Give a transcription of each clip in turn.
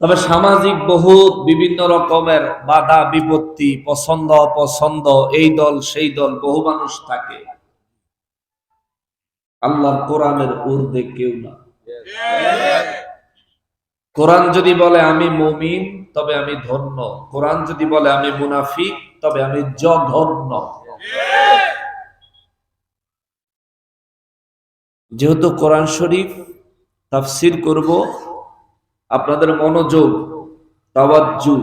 তবে সামাজিক বহুত বিভিন্ন রকমের বাধা, বিপত্তি, পছন্দ, অপছন্দ, এই দল, সেই দল, বহু মানুষ থাকে। আল্লাহর কোরআনের ঊর্ধ্বে কেউ না। কোরআন যদি বলে আমি মমিন, তবে আমি ধন্য। কোরআন যদি বলে আমি মুনাফিক, তবে আমি জঘন্য। যেহেতু কোরআন শরীফ তাফসির করব আপনাদের মনোযোগ, তাওয়াজ্জু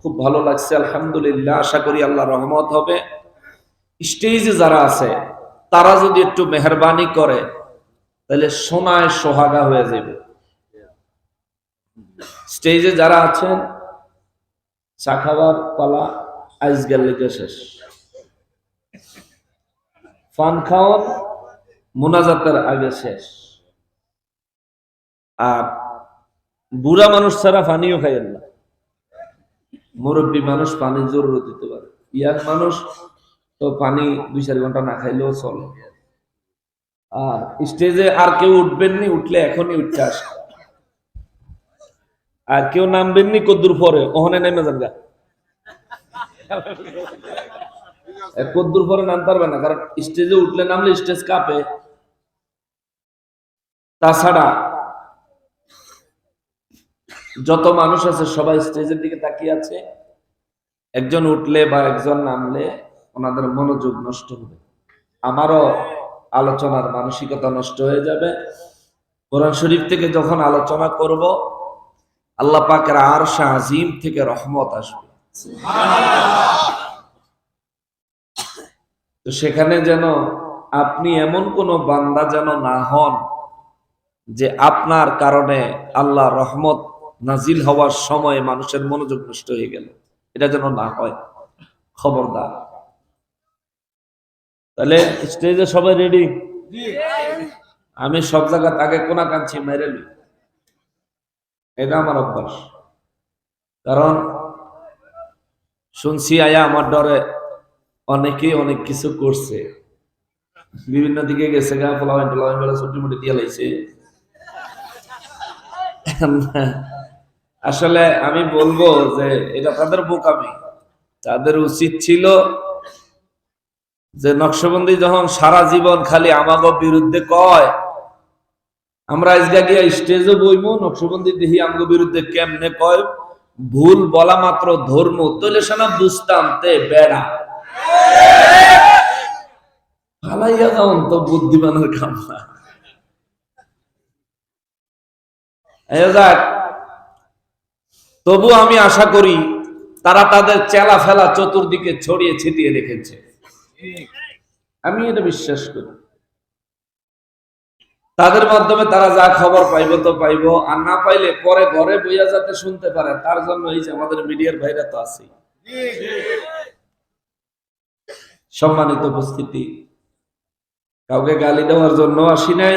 খুব ভালো লাগছে, আলহামদুলিল্লাহ। আশা করি আল্লাহ রহমত হবে। স্টেজে যারা আছে, তারা যদি একটু মেহরবানি করে, তাহলে সোনায় সোহাগা হয়ে যাবে। স্টেজে যারা আছেন, চা খাবার পালা গেল লেগে শেষ। ফান খাওয়ার মোনাজাতের আগে শেষ। আর বুড়া মানুষ ছাড়া পানিও খাইয়েন না। মুরব্বী মানুষ পানি জরুরত দিতে পারে। ইয়াং মানুষ তো পানি দুই চার ঘণ্টা না খাইলেও চলে। আর স্টেজে আর কেউ উঠবেননি, উঠলে এখনই উঠতে আসে। আর কেউ নামবেননি কদ্দুর পরে, ওখানে নেমে যান গা। কদ্দুর পরে নাম পারবে না, কারণ স্টেজে উঠলে নামলে স্টেজ কাঁপে। তাছাড়া যত মানুষ আছে, সবাই স্টেজের দিকে তাকিয়ে আছে। একজন উঠলে বা একজন নামলে ওনাদের মনোযোগ নষ্ট হবে। আমারও আলোচনার মানসিকতা নষ্ট হয়ে যাবে। কোরআন শরীফ থেকে যখন আলোচনা করব, আল্লাহ পাকের আর আজিম থেকে রহমত আসবে। তো সেখানে যেন আপনি এমন কোন বান্দা যেন না হন, যে আপনার কারণে আল্লাহ রহমত নাজিল হওয়ার সময় মানুষের মনোযোগ নষ্ট হয়ে গেল। এটা যেন না হয়। খবরদার। তাহলে স্টেজে সবাই রেডি আমি সব জায়গা তাকে কোনা কাঁদছি মেরে লি। এটা আমার অভ্যাস। কারণ শুনছি আয়া আমার ডরে অনেকেই অনেক কিছু করছে। বিভিন্ন দিকে গেছে গা ফলাওয়ান টলাওয়ান ছুটি মুটি দিয়ে লাইছে। আসলে আমি বলব যে এটা তাদের বোকামি। তাদের উচিত ছিল যে নকশবন্দি যখন সারা জীবন খালি আমাগো বিরুদ্ধে কয়, আমরা আজকে গিয়া স্টেজে বইমু, নকশবন্দি দেখি আমাগো বিরুদ্ধে কেমনে কয়? ভুল বলা মাত্র ধর্ম তৈলে সেনা বুঝতাম তে বেড়া। ফালাইয়া যাওন তো বুদ্ধিমানের কাম না এই যাক তবু আমি আশা করি তারা তাদের চেলা ফেলা চতুর্দিকে ছড়িয়ে ছিটিয়ে রেখেছে। আমি এটা বিশ্বাস করি। তাদের মাধ্যমে তারা যা খবর পাইব তো পাইব, আর না পাইলে পরে ঘরে বইয়া যাতে শুনতে পারে, তার জন্য এই যে আমাদের মিডিয়ার ভাইরা তো আছে সম্মানিত উপস্থিতি, কাউকে গালি দেওয়ার জন্য আসি নাই,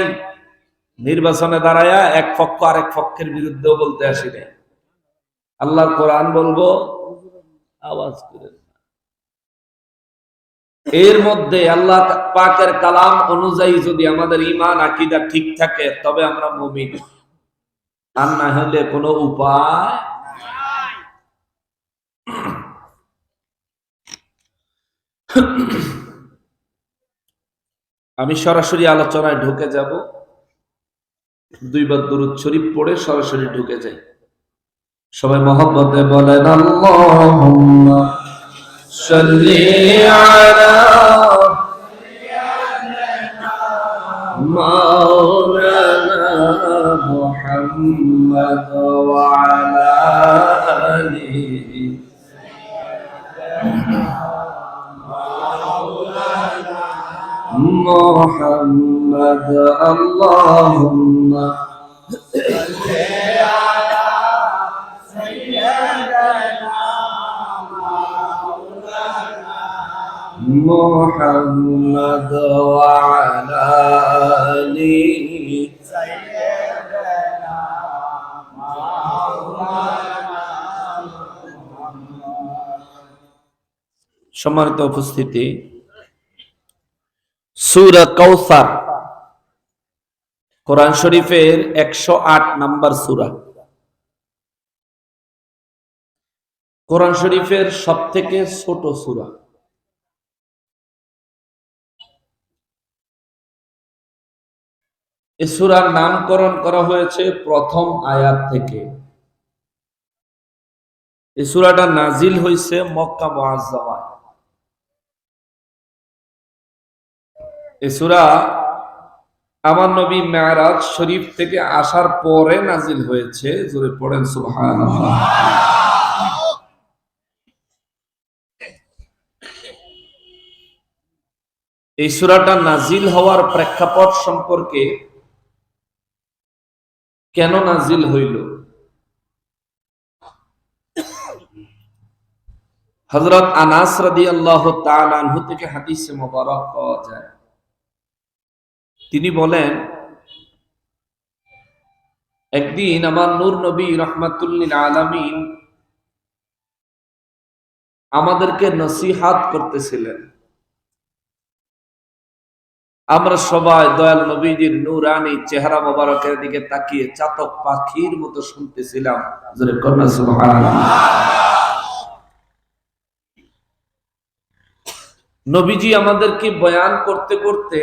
নির্বাচনে দাঁড়ায়া এক পক্ষ আরেক পক্ষের বিরুদ্ধেও বলতে আসি নাই। আল্লাহর কোরআন বলব, আওয়াজ করে এর মধ্যে আল্লাহ পাকের কালাম অনুযায়ী যদি আমাদের ইমান আকিদা ঠিক থাকে, তবে আমরা মুমিন। আর না হলে কোনো উপায় আমি সরাসরি আলোচনায় ঢুকে যাব। দুইবার দুরুদ শরীফ পড়ে সরাসরি ঢুকে যাই। সবাই মহব্বতে বলেন আল্লাহুম্মা সাল্লি আলা মাওলানা মুহাম্মদ ওয়া আলা আলিহি محمد اللهم محمد وعلى آله সম্মানিত উপস্থিতি সুরা কৌসার কোরআন শরীফের একশো আট নাম্বার সুরা কোরআন শরীফের সব থেকে ছোট সুরা এ নামকরণ করা হয়েছে প্রথম আয়াত থেকে। এই নাজিল হয়েছে মক্কা মুআজ্জামায়। এই আমার নবী মেয়ারাজ শরীফ থেকে আসার পরে নাজিল হয়েছে। জোরে পড়েন, সুবহানাল্লাহ। এই সুরাটা নাজিল হওয়ার প্রেক্ষাপট সম্পর্কে কেন নাজিল হইল? হজরত আনাস রাদি আল্লাহ তালু থেকে হাদিসে মোবারক পাওয়া যায়। তিনি বলেন, একদিন আমার নূর নবী রহমাতুল্লিল আলমিন আমাদেরকে নসিহাত করতেছিলেন। আমরা সবাই দয়াল নবীজির নূরানি চেহারা মোবারকের দিকে তাকিয়ে চাতক পাখির মতো শুনতেছিলাম। নবীজি আমাদেরকে বয়ান করতে করতে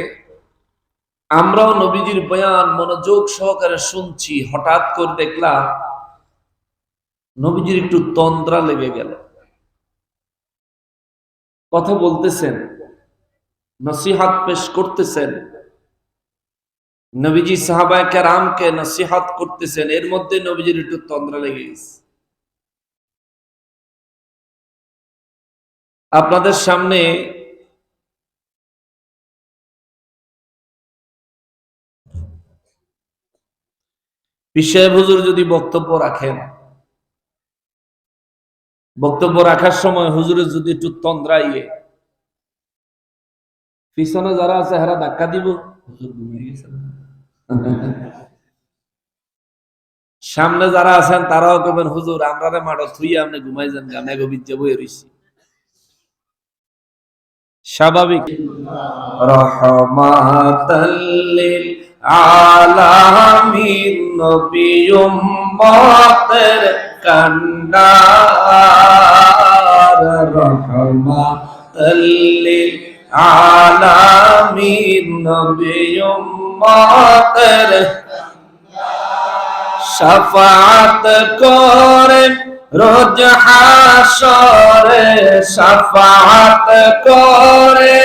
আমরাও নবীজির বয়ান মনোযোগ সহকারে শুনছি, হঠাৎ করে দেখলাম নবীজির একটু তন্দ্রা লেগে গেল। কথা বলতেছেন নসিহাত পেশ করতেছেন। নবীজি সাহাবায় কেরামকে নসিহাত করতেছেন। এর মধ্যে নবীজির একটু তন্দ্রা লেগে গেছে। আপনাদের সামনে পিসাহেব হুজুর যদি বক্তব্য রাখেন, বক্তব্য রাখার সময় হুজুরের যদি একটু তন্দ্রাইয়ে পিছনে যারা আছে, হারা ধাক্কা দিব। সামনে যারা আছেন, তারাও কবেন হুজুর আমরা মাঠো থুই আপনি ঘুমাই যান গানে গভীর যাব রইছি। স্বাভাবিক। রহমাতাল্লিল আলামিন নবী উম্মতের কান্ডার। রহমাতাল্লিল আলামিন নবী উম্মতের শাফাত করে, রোজ হাসরে শাফাত করে।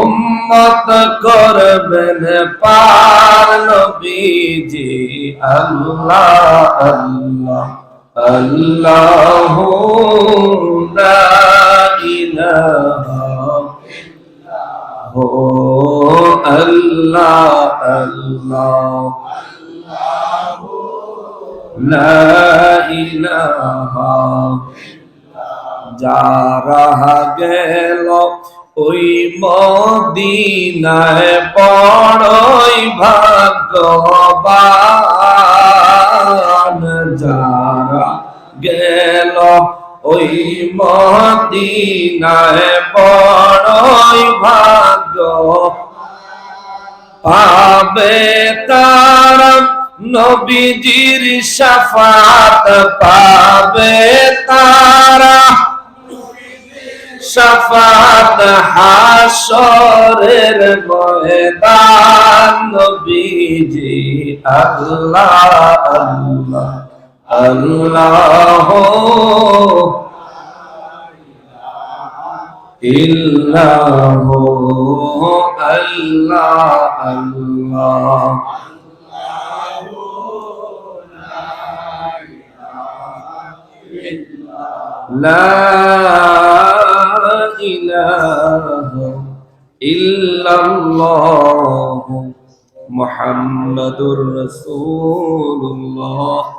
উম্মত করবেন পার নবীজি, আল্লাহ আল্লাহ আল্লাহ হো আল্লাহ আল্লাহ যারা গেল ওই মদিনায় বড়ই ভাগ্যবান। ওই মদিনায় বড়ই ভাগ্য। পাবে তারা নবীজির সাফাত, পাবে তারা সাফাত হাসরের ময়দান। নবীজি আল্লাহ আল্লাহ। আল্লাহ ইল্লাহ আল্লাহ আল্লাহ لا إله إلا الله محمد رسول الله